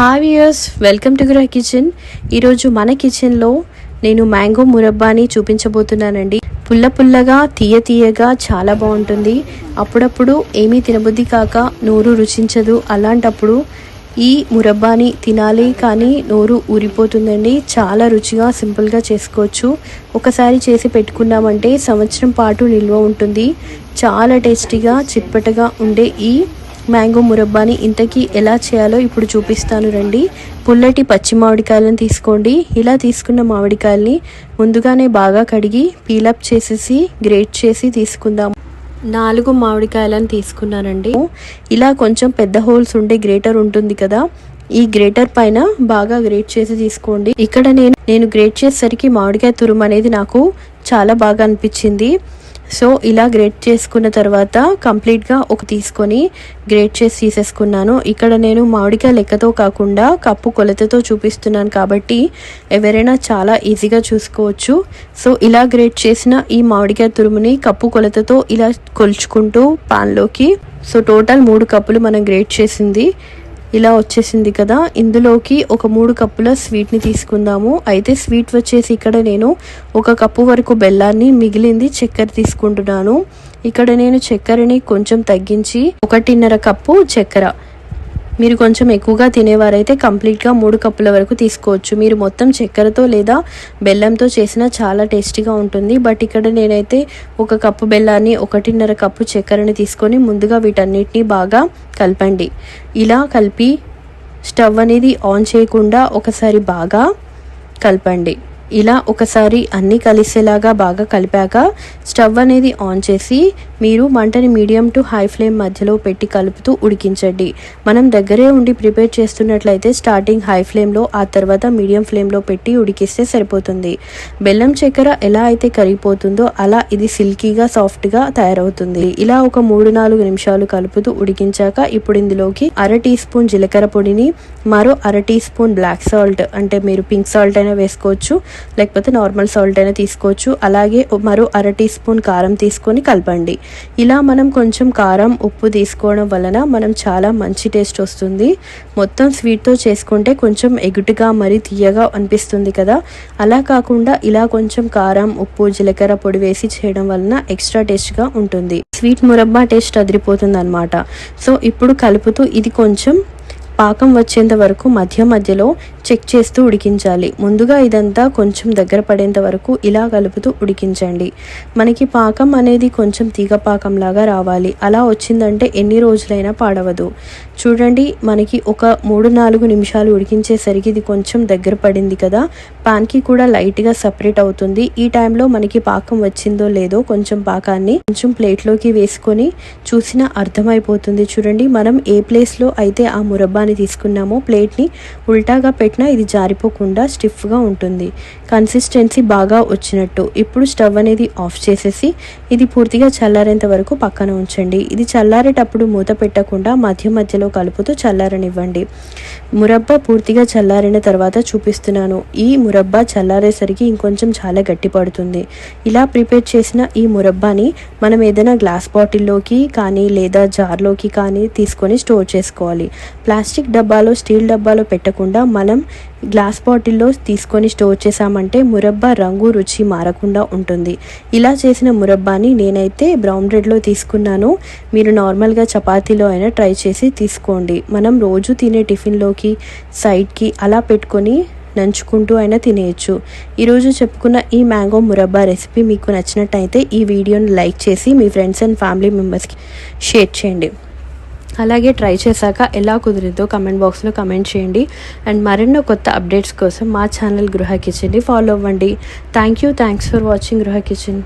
Hi welcome to Gruha kitchen ఈరోజు మన కిచెన్లో నేను మ్యాంగో మురబ్బాని చూపించబోతున్నానండి. పుల్ల పుల్లగా తీయ తీయగా చాలా బాగుంటుంది. అప్పుడప్పుడు ఏమీ తినబుద్ధి కాక నోరు రుచించదు. అలాంటప్పుడు ఈ మురబ్బాని తినాలి కానీ నోరు ఊరిపోతుందండి. చాలా రుచిగా సింపుల్గా చేసుకోవచ్చు. ఒకసారి చేసి పెట్టుకున్నామంటే సంవత్సరం పాటు నిల్వ ఉంటుంది. చాలా టేస్టీగా చిట్పటగా ఉండే ఈ మ్యాంగో మురబ్బాని ఇంతకీ ఎలా చేయాలో ఇప్పుడు చూపిస్తాను రండి. పుల్లటి పచ్చి మామిడికాయలను తీసుకోండి. ఇలా తీసుకున్న మామిడికాయల్ని ముందుగానే బాగా కడిగి పీలప్ చేసేసి గ్రేట్ చేసి తీసుకుందాం. నాలుగు మామిడికాయలను తీసుకున్నానండి ఇలా కొంచెం పెద్ద హోల్స్ ఉండే గ్రేటర్ ఉంటుంది కదా ఈ గ్రేటర్ పైన బాగా గ్రేట్ చేసి తీసుకోండి. ఇక్కడ నేను నేను గ్రేట్ చేసేసరికి మామిడికాయ తురుము అనేది నాకు చాలా బాగా అనిపించింది. సో ఇలా గ్రేట్ చేసుకున్న తర్వాత కంప్లీట్గా ఒక తీసుకొని గ్రేట్ చేసి తీసేసుకున్నాను. ఇక్కడ నేను మామిడికాయ లెక్కతో కాకుండా కప్పు కొలతతో చూపిస్తున్నాను కాబట్టి ఎవరైనా చాలా ఈజీగా చూసుకోవచ్చు. సో ఇలా గ్రేట్ చేసిన ఈ మామిడికాయ తురుముని కప్పు కొలతతో ఇలా కొలుచుకుంటూ పాన్లోకి సో టోటల్ మూడు కప్పులు మనం గ్రేట్ చేసింది. ఇలా వచ్చేసింది కదా. ఇందులోకి ఒక మూడు కప్పుల స్వీట్ని తీసుకుందాము. అయితే స్వీట్ వచ్చేసి ఇక్కడ నేను ఒక కప్పు వరకు బెల్లాన్ని మిగిలింది చక్కెర తీసుకుంటున్నాను. ఇక్కడ నేను చక్కెరని కొంచెం తగ్గించి ఒకటిన్నర కప్పు చక్కెర. మీరు కొంచెం ఎక్కువగా తినేవారైతే కంప్లీట్గా మూడు కప్పుల వరకు తీసుకోవచ్చు. మీరు మొత్తం చక్కెరతో లేదా బెల్లంతో చేసినా చాలా టేస్టీగా ఉంటుంది. బట్ ఇక్కడ నేనైతే ఒక కప్పు బెల్లాన్ని ఒకటిన్నర కప్పు చక్కెరని తీసుకొని ముందుగా వీటన్నిటిని బాగా కలపండి. ఇలా కలిపి స్టవ్ అనేది ఆన్ చేయకుండా ఒకసారి బాగా కలపండి. ఇలా ఒకసారి అన్నీ కలిసేలాగా బాగా కలిపాక స్టవ్ అనేది ఆన్ చేసి మీరు మంటని మీడియం టు హై ఫ్లేమ్ మధ్యలో పెట్టి కలుపుతూ ఉడికించండి. మనం దగ్గరే ఉండి ప్రిపేర్ చేస్తున్నట్లయితే స్టార్టింగ్ హై ఫ్లేమ్లో ఆ తర్వాత మీడియం ఫ్లేమ్లో పెట్టి ఉడికిస్తే సరిపోతుంది. బెల్లం చక్కెర ఎలా అయితే కరిగిపోతుందో అలా ఇది సిల్కీగా సాఫ్ట్గా తయారవుతుంది. ఇలా ఒక మూడు నాలుగు నిమిషాలు కలుపుతూ ఉడికించాక ఇప్పుడు ఇందులోకి అర టీ స్పూన్ జీలకర్ర పొడిని మరో అర టీ స్పూన్ బ్లాక్ సాల్ట్ అంటే మీరు పింక్ సాల్ట్ అయినా వేసుకోవచ్చు. లేకపోతే నార్మల్ సాల్ట్ అయినా తీసుకోవచ్చు. అలాగే మరో అర టీ స్పూన్ కారం తీసుకొని కలపండి. ఇలా మనం కొంచెం కారం ఉప్పు తీసుకోవడం వలన మనం చాలా మంచి టేస్ట్ వస్తుంది. మొత్తం స్వీట్తో చేసుకుంటే కొంచెం ఎగుటుగా మరి తీయగా అనిపిస్తుంది కదా. అలా కాకుండా ఇలా కొంచెం కారం ఉప్పు జీలకర్ర పొడి వేసి చేయడం వలన ఎక్స్ట్రా టేస్ట్గా ఉంటుంది. స్వీట్ మురబ్బా టేస్ట్ అదిరిపోతుంది అనమాట సో ఇప్పుడు కలుపుతూ ఇది కొంచెం పాకం వచ్చేంత వరకు మధ్య మధ్యలో చెక్ చేస్తూ ఉడికించాలి. ముందుగా ఇదంతా కొంచెం దగ్గర పడేంత వరకు ఇలా కలుపుతూ ఉడికించండి. మనకి పాకం అనేది కొంచెం తీగ పాకంలాగా రావాలి. అలా వచ్చిందంటే ఎన్ని రోజులైనా పాడవదు. చూడండి మనకి ఒక మూడు నాలుగు నిమిషాలు ఉడికించేసరికి ఇది కొంచెం దగ్గర పడింది కదా. పాన్కి కూడా లైట్గా సపరేట్ అవుతుంది. ఈ టైంలో మనకి పాకం వచ్చిందో లేదో కొంచెం పాకాన్ని కొంచెం ప్లేట్లోకి వేసుకొని చూసినా అర్థమైపోతుంది. చూడండి మనం ఏ ప్లేస్లో అయితే ఆ మురబ్బాని తీసుకున్నామో ప్లేట్ని ఉల్టాగా పెట్టి పెట్టినా ఇది జారిపోకుండా స్టిఫ్గా ఉంటుంది. కన్సిస్టెన్సీ బాగా వచ్చినట్టు. ఇప్పుడు స్టవ్ అనేది ఆఫ్ చేసేసి ఇది పూర్తిగా చల్లారేంత వరకు పక్కన ఉంచండి. ఇది చల్లారేటప్పుడు మూత పెట్టకుండా మధ్య మధ్యలో కలుపుతూ చల్లారనివ్వండి. మురబ్బా పూర్తిగా చల్లారిన తర్వాత చూపిస్తున్నాను. ఈ మురబ్బా చల్లారేసరికి ఇంకొంచెం చాలా గట్టి పడుతుంది. ఇలా ప్రిపేర్ చేసిన ఈ మురబ్బాని మనం ఏదైనా గ్లాస్ బాటిల్లోకి కానీ లేదా జార్లోకి కానీ తీసుకొని స్టోర్ చేసుకోవాలి. ప్లాస్టిక్ డబ్బాలో స్టీల్ డబ్బాలో పెట్టకుండా మనం గ్లాస్ బాటిల్లో తీసుకొని స్టోర్ చేసామంటే మురబ్బా రంగు రుచి మారకుండా ఉంటుంది. ఇలా చేసిన మురబ్బాని నేనైతే బ్రౌన్ బ్రెడ్లో తీసుకున్నాను. మీరు నార్మల్గా చపాతీలో అయినా ట్రై చేసి తీసుకోండి. మనం రోజు తినే టిఫిన్లోకి సైడ్కి అలా పెట్టుకొని నంచుకుంటూ అయినా తినేయచ్చు. ఈరోజు చెప్పుకున్న ఈ మ్యాంగో మురబ్బా రెసిపీ మీకు నచ్చినట్టయితే ఈ వీడియోని లైక్ చేసి మీ ఫ్రెండ్స్ అండ్ ఫ్యామిలీ మెంబర్స్కి షేర్ చేయండి. అలాగే ట్రై చేశాక ఎలా కుదిరిందో కమెంట్ బాక్స్లో కమెంట్ చేయండి. అండ్ మరెన్నో కొత్త అప్డేట్స్ కోసం మా ఛానల్ గృహ కిచెన్ని ఫాలో అవ్వండి. Thank you thanks for watching Gruha kitchen